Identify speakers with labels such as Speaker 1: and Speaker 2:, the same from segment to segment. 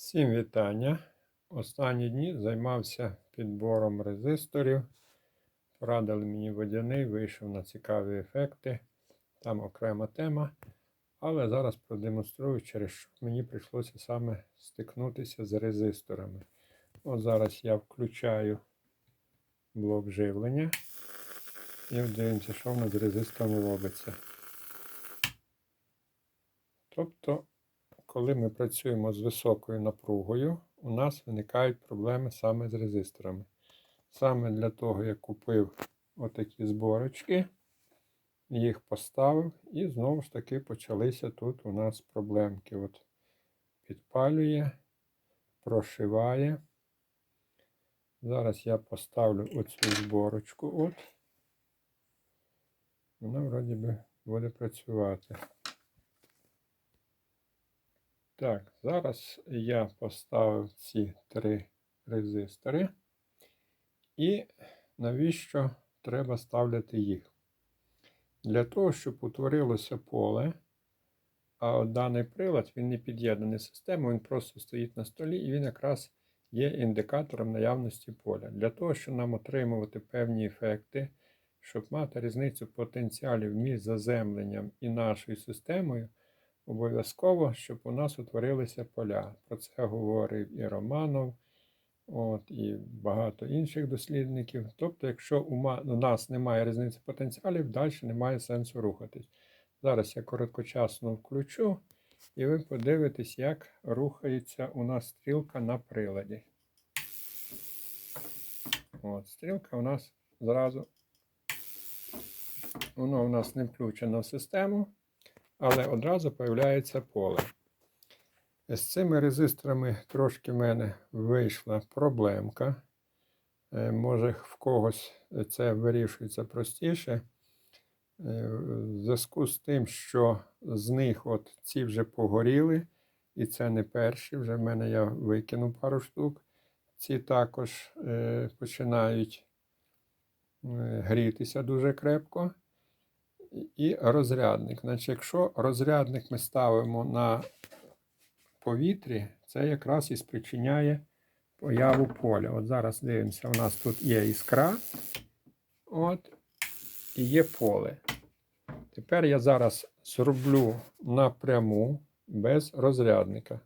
Speaker 1: Всім вітання. Останні дні займався підбором резисторів. Порадили мені водяний, вийшов на цікаві ефекти. Там окрема тема. Але зараз продемонструю, через що мені прийшлося саме стикнутися з резисторами. От зараз я включаю блок живлення і дивимося, що в нас з резистором робиться. Тобто коли ми працюємо з високою напругою, у нас виникають проблеми саме з резисторами. Саме для того я купив отакі зборочки, їх поставив, і знову ж таки почалися тут у нас проблемки. От Підпалює, прошиває. Зараз я поставлю оцю зборочку. От. Вона вроді би буде працювати. Так, зараз я поставив ці три резистори. І навіщо треба ставляти їх? Для того, щоб утворилося поле, а даний прилад він не під'єднаний в систему, він просто стоїть на столі і він якраз є індикатором наявності поля. Для того, щоб нам отримувати певні ефекти, щоб мати різницю потенціалів між заземленням і нашою системою обов'язково, щоб у нас утворилися поля. Про це говорив і Романов, от, і багато інших дослідників. Тобто, якщо у нас немає різниці потенціалів, далі немає сенсу рухатись. Зараз я короткочасно включу, і ви подивитесь, як рухається у нас стрілка на приладі. От, Стрілка у нас зразу, воно у нас не включено в систему але одразу появляється поле. З цими резисторами трошки в мене вийшла проблемка. Е, може, в когось це вирішується простіше. Е, в зв'язку з тим, що з них от ці вже погоріли, і це не перші, вже в мене я викинув пару штук. Ці також е, починають грітися дуже крепко і розрядник. Значить, Якщо розрядник ми ставимо на повітрі, це якраз і спричиняє появу поля. От зараз дивимося, у нас тут є іскра от, і є поле. Тепер я зараз зроблю напряму без розрядника.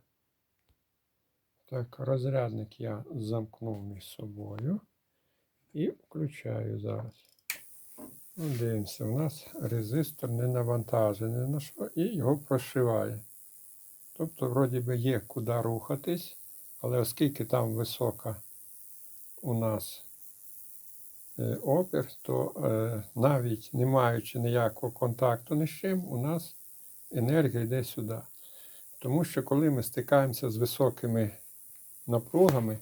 Speaker 1: Так, розрядник я замкнув між собою і включаю зараз. Ну, Дивимося, у нас резистор не навантажений на що і його прошиває. Тобто, вроді би, є куди рухатись, але оскільки там висока у нас е, опір, то е, навіть не маючи ніякого контакту ні з чим, у нас енергія йде сюди. Тому що коли ми стикаємося з високими напругами,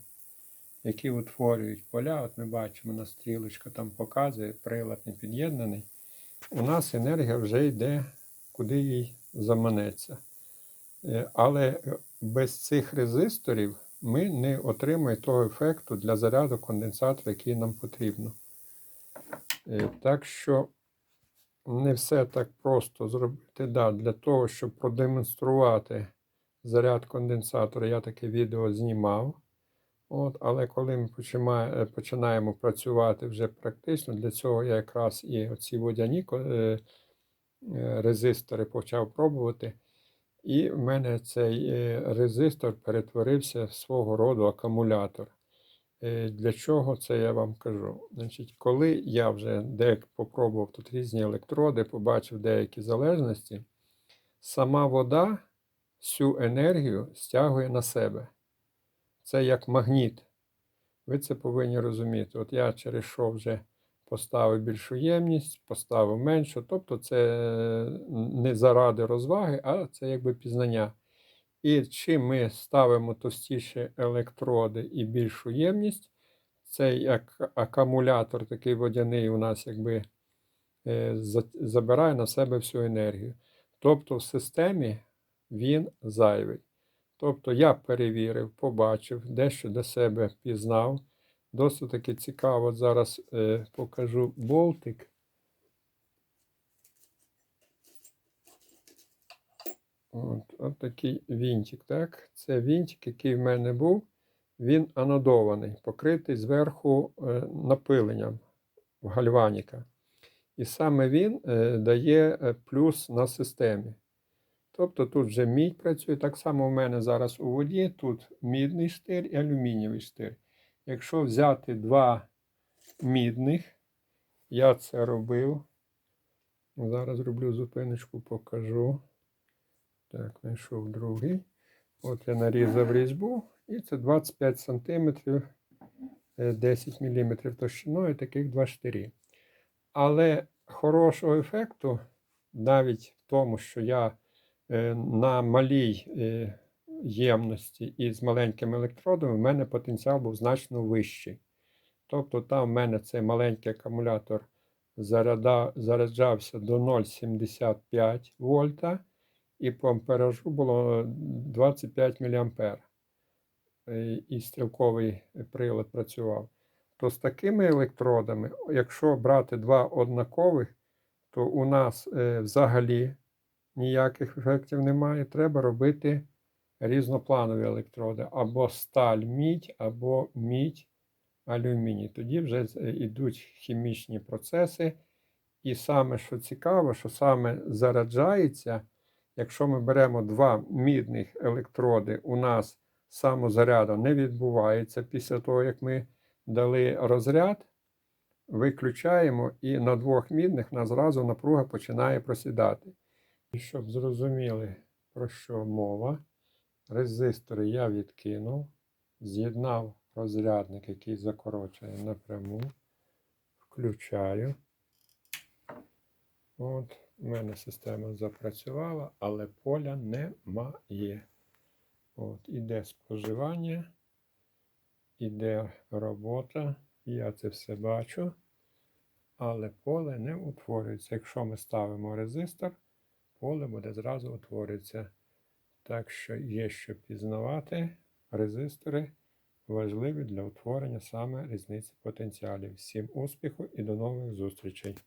Speaker 1: які утворюють поля. От ми бачимо, на стрілочка там показує, прилад не під'єднаний. У нас енергія вже йде, куди їй заманеться. Е, але без цих резисторів ми не отримаємо того ефекту для заряду конденсатора, який нам потрібно. Е, так що не все так просто зробити. Да, Для того, щоб продемонструвати заряд конденсатора, я таке відео знімав. От, Але коли ми е, починаємо працювати вже практично, для цього я якраз і оці водяні е, е, резистори почав пробувати. І в мене цей резистор перетворився в свого роду акумулятор. Для чого це я вам кажу? Значить, Коли я вже деяк попробував тут різні електроди, побачив деякі залежності, сама вода всю енергію стягує на себе. Це як магніт. Ви це повинні розуміти. От я через що вже поставив більшу ємність, поставив меншу. Тобто це не заради розваги, а це якби пізнання. І чим ми ставимо товстіші електроди і більшу ємність, цей як акумулятор такий водяний у нас якби е, забирає на себе всю енергію. Тобто в системі він зайвий. Тобто я перевірив, побачив, дещо для себе пізнав. Досить таки цікаво. Зараз е, покажу болтик. От, от такий вінтик, так? Це вінтик, який в мене був. Він анодований, покритий зверху е, напиленням гальваніка. І саме він е, дає е, плюс на системі. Тобто тут вже мідь працює. Так само в мене зараз у воді. Тут мідний штир і алюмінієвий штир. Якщо взяти два мідних, я це робив. Зараз роблю зупиночку, покажу. Так, знайшов другий. От я нарізав різьбу, і це 25 см, 10 мм товщиною, таких два штирі. Але хорошого ефекту, навіть в тому, що я на малій е, ємності і з маленькими електродами, в мене потенціал був значно вищий. Тобто там в мене цей маленький акумулятор заряджався до 0,75 вольта, і по амперажу було 25 мА. І стрілковий прилад працював. То з такими електродами, якщо брати два однакових, то у нас е, взагалі ніяких ефектів немає. Треба робити різнопланові електроди або сталь мідь, або мідь алюміній. Тоді вже йдуть хімічні процеси. І саме, що цікаво, що саме заряджається, якщо ми беремо два мідних електроди, у нас самозаряду не відбувається після того, як ми дали розряд, виключаємо, і на двох мідних нас зразу напруга починає просідати. І щоб зрозуміли, про що мова, резистори я відкинув, з'єднав розрядник, який закорочує напряму, включаю. От, у мене система запрацювала, але поля немає. От, іде споживання, іде робота, я це все бачу, але поле не утворюється. Якщо ми ставимо резистор, поле буде зразу утворюється. Так що є що пізнавати, резистори важливі для утворення саме різниці потенціалів. Всім успіху і до нових зустрічей!